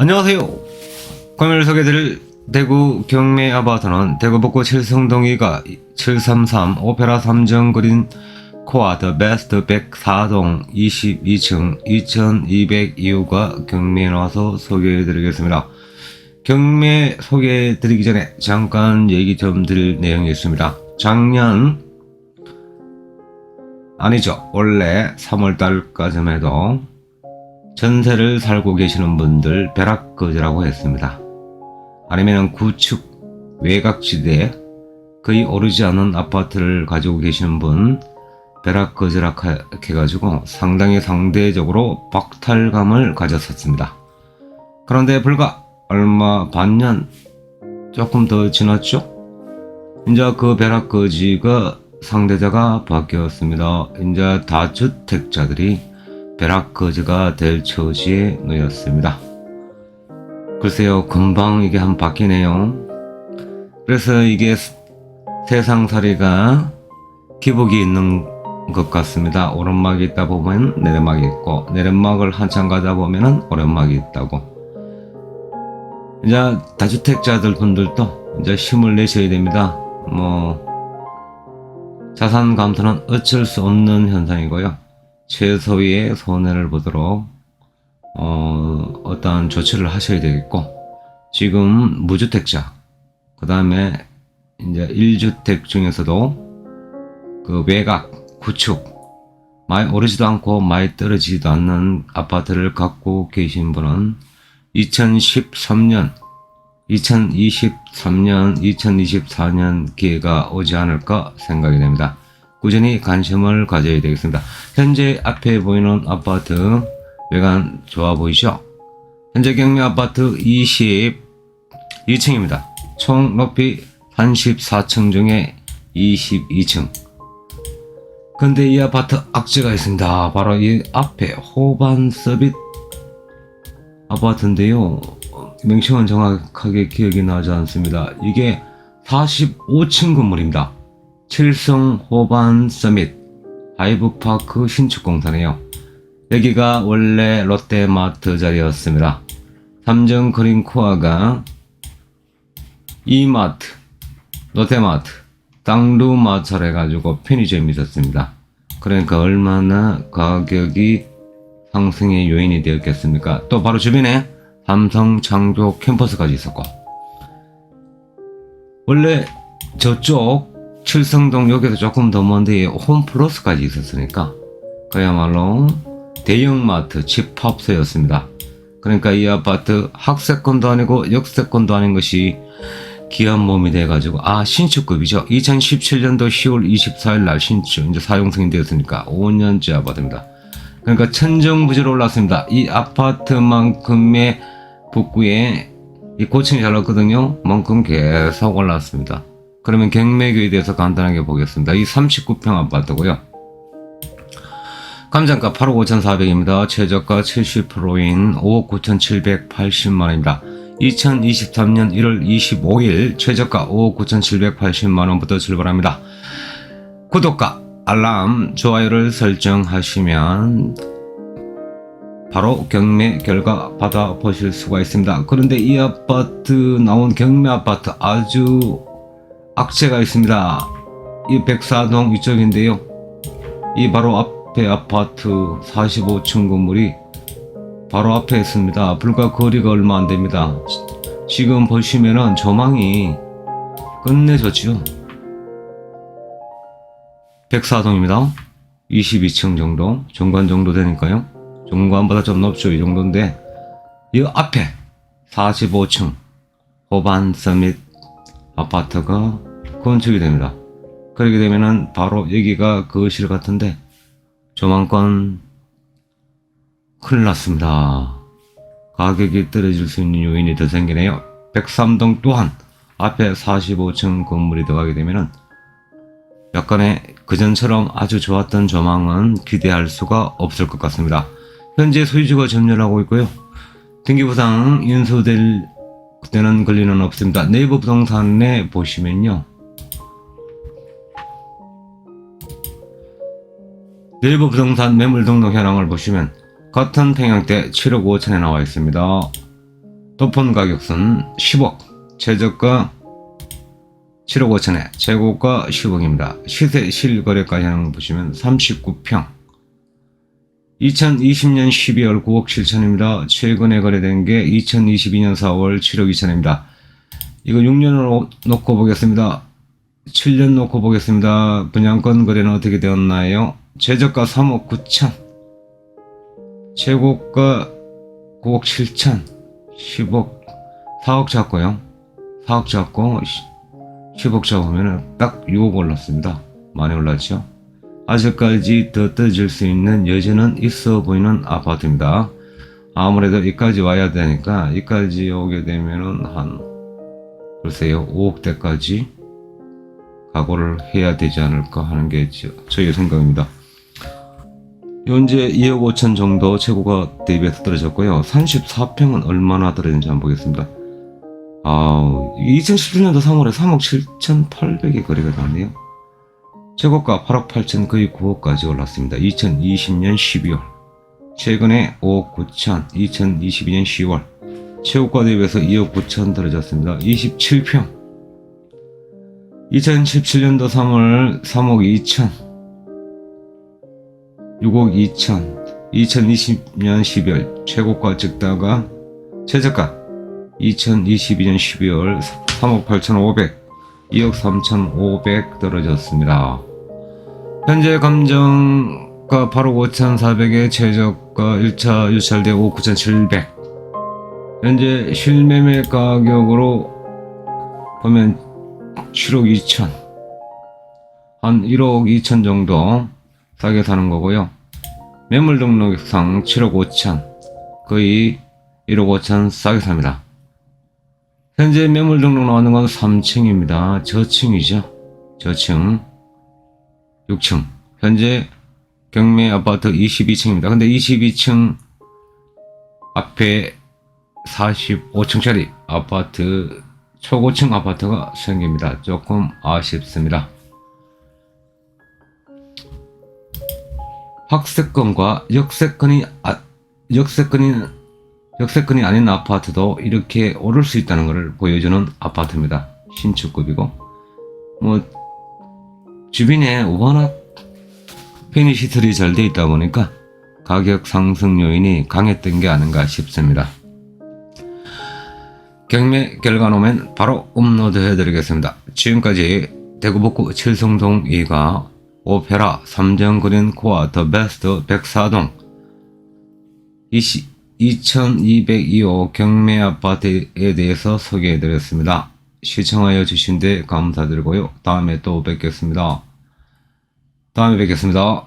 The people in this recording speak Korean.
안녕하세요. 오늘 소개드릴 대구 경매 아파트는 대구 북구 칠성동이가 733 오페라 3정 그린 코아 더 베스트 104동 22층 2202호가 경매에 나와서 소개해드리겠습니다. 경매 소개해드리기 전에 잠깐 얘기 좀 드릴 내용이 있습니다. 작년 아니죠. 원래 3월달까지만 해도 전세를 살고 계시는 분들 벼락거지라고 했습니다. 아니면 구축 외곽지대에 거의 오르지 않은 아파트를 가지고 계시는 분 벼락거지라 해가지고 상당히 상대적으로 박탈감을 가졌었습니다. 그런데 불과 얼마 반년 조금 더 지났죠? 이제 그 벼락거지가 상대자가 바뀌었습니다. 이제 다주택자들이 벼락거지가 될 처지에 놓였습니다. 글쎄요, 금방 이게 한 바뀌네요. 그래서 이게 세상살이가 기복이 있는 것 같습니다. 오르막이 있다 보면 내리막이 있고, 내리막을 한참 가다 보면은 오르막이 있다고. 이제 다주택자들 분들도 이제 힘을 내셔야 됩니다. 뭐, 자산 감소는 어쩔 수 없는 현상이고요. 최소의 손해를 보도록 어, 어떠한 조치를 하셔야 되겠고 지금 무주택자 그 다음에 이제 1주택 중에서도 그 외곽 구축 많이 오르지도 않고 많이 떨어지지도 않는 아파트를 갖고 계신 분은 2013년 2023년 2024년 기회가 오지 않을까 생각이 됩니다. 꾸준히 관심을 가져야 되겠습니다. 현재 앞에 보이는 아파트 외관 좋아 보이죠? 현재 경매 아파트 22층입니다. 총 높이 34층 중에 22층. 근데 이 아파트 악재가 있습니다. 바로 이 앞에 호반 서빗 아파트인데요. 명칭은 정확하게 기억이 나지 않습니다. 이게 45층 건물입니다. 칠성 호반 서밋 하이브파크 신축공사네요. 여기가 원래 롯데마트 자리였습니다. 삼정 그린코아가 이마트, 롯데마트, 땅루마트를 해가지고 편의점이 있었습니다. 그러니까 얼마나 가격이 상승의 요인이 되었겠습니까? 또 바로 주변에 삼성 창조 캠퍼스까지 있었고 원래 저쪽 칠성동 여기서 조금 더 먼데 홈플러스까지 있었으니까 그야말로 대형마트 집합소였습니다. 그러니까 이 아파트 학세권도 아니고 역세권도 아닌 것이 기한 몸이 돼가지고 아 신축급이죠. 2017년도 10월 24일 날 신축 이제 사용 승인되었으니까 5년째 아파트입니다. 그러니까 천정부지로 올랐습니다. 이 아파트만큼의 북구에 이 고층이 잘 났거든요. 만큼 계속 올랐습니다. 그러면 경매교에 대해서 간단하게 보겠습니다. 이 39평 아파트고요. 감정가 8억 5,400입니다. 최저가 70%인 5억 9,780만원입니다. 2023년 1월 25일 최저가 5억 9,780만원부터 출발합니다. 구독과 알람, 좋아요를 설정하시면 바로 경매 결과 받아보실 수가 있습니다. 그런데 이 아파트 나온 경매 아파트 아주 악재가 있습니다. 이 백사동 이쪽인데요. 이 바로 앞에 아파트 45층 건물이 바로 앞에 있습니다. 불과 거리가 얼마 안 됩니다. 지금 보시면은 조망이 끝내줬죠. 백사동입니다. 22층 정도, 정관 정도 되니까요. 정관보다 좀 높죠. 이 정도인데, 이 앞에 45층 호반 서밋 아파트가 건축이 됩니다. 그렇게 되면은 바로 여기가 거실 같은데, 조망권 큰일 났습니다. 가격이 떨어질 수 있는 요인이 더 생기네요. 103동 또한 앞에 45층 건물이 들어가게 되면은 약간의 그전처럼 아주 좋았던 조망은 기대할 수가 없을 것 같습니다. 현재 소유주가 점유하고 있고요. 등기부상 인수될 그때는 권리는 없습니다. 네이버 부동산에 보시면요. 네이버 부동산 매물 등록 현황을 보시면 같은 평형대 7억 5천에 나와 있습니다. 도폰 가격선 10억, 최저가 7억 5천에 최고가 10억입니다. 시세 실거래가지 하는 거 보시면 39평. 2020년 12월 9억 7천입니다. 최근에 거래된 게 2022년 4월 7억 2천입니다. 이거 6년을 놓고 보겠습니다. 7년 놓고 보겠습니다. 분양권 거래는 어떻게 되었나요? 최저가 3억 9천. 최고가 9억 7천. 10억 4억 잡고요. 4억 잡고 10억 잡으면 딱 6억 올랐습니다. 많이 올랐죠? 아직까지 더 떠질 수 있는 여지는 있어 보이는 아파트입니다. 아무래도 이까지 와야 되니까 이까지 오게 되면은 한 글쎄요 5억대까지 각오를 해야 되지 않을까 하는 게 저- 저희의 생각입니다. 현재 2억 5천 정도 최고가 대비해서 떨어졌고요. 34평은 얼마나 떨어졌는지 한번 보겠습니다. 아, 2017년도 3월에 3억 7,800이 거래가 됐네요. 최고가 8억 8천 거의 9억까지 올랐습니다. 2020년 12월. 최근에 5억 9천, 2022년 10월. 최고가 대비해서 2억 9천 떨어졌습니다. 27평. 2017년도 3월 3억 2천. 6억 2천. 2020년 12월 최고가 찍다가 최저가 2022년 12월 3억 8,500, 2억 3,500 떨어졌습니다. 현재 감정가 8억 5,400에 최저가 1차 유찰대 5억 9,700. 현재 실매매 가격으로 보면 7억 2천. 한 1억 2천 정도 싸게 사는 거고요. 매물 등록상 7억 5천. 거의 1억 5천 싸게 삽니다. 현재 매물 등록 나오는 건 3층입니다. 저층이죠. 저층. 6층. 현재 경매 아파트 22층입니다. 근데 22층 앞에 45층짜리 아파트, 초고층 아파트가 생깁니다. 조금 아쉽습니다. 학세권과 역세권이, 아, 역세권이 역세권이 아닌 아파트도 이렇게 오를 수 있다는 것을 보여주는 아파트입니다. 신축급이고 뭐 주변에 워낙 편의시설이 잘 돼 있다 보니까 가격 상승 요인이 강했던 게 아닌가 싶습니다. 경매 결과 나오면 바로 업로드 해드리겠습니다. 지금까지 대구 북구 칠성동 2가 오페라 삼정그린 코아 더 베스트 104동 20 2202호 경매 아파트에 대해서 소개해 드렸습니다. 시청하여 주신 데 감사드리고요. 다음에 또 뵙겠습니다. 다음에 뵙겠습니다.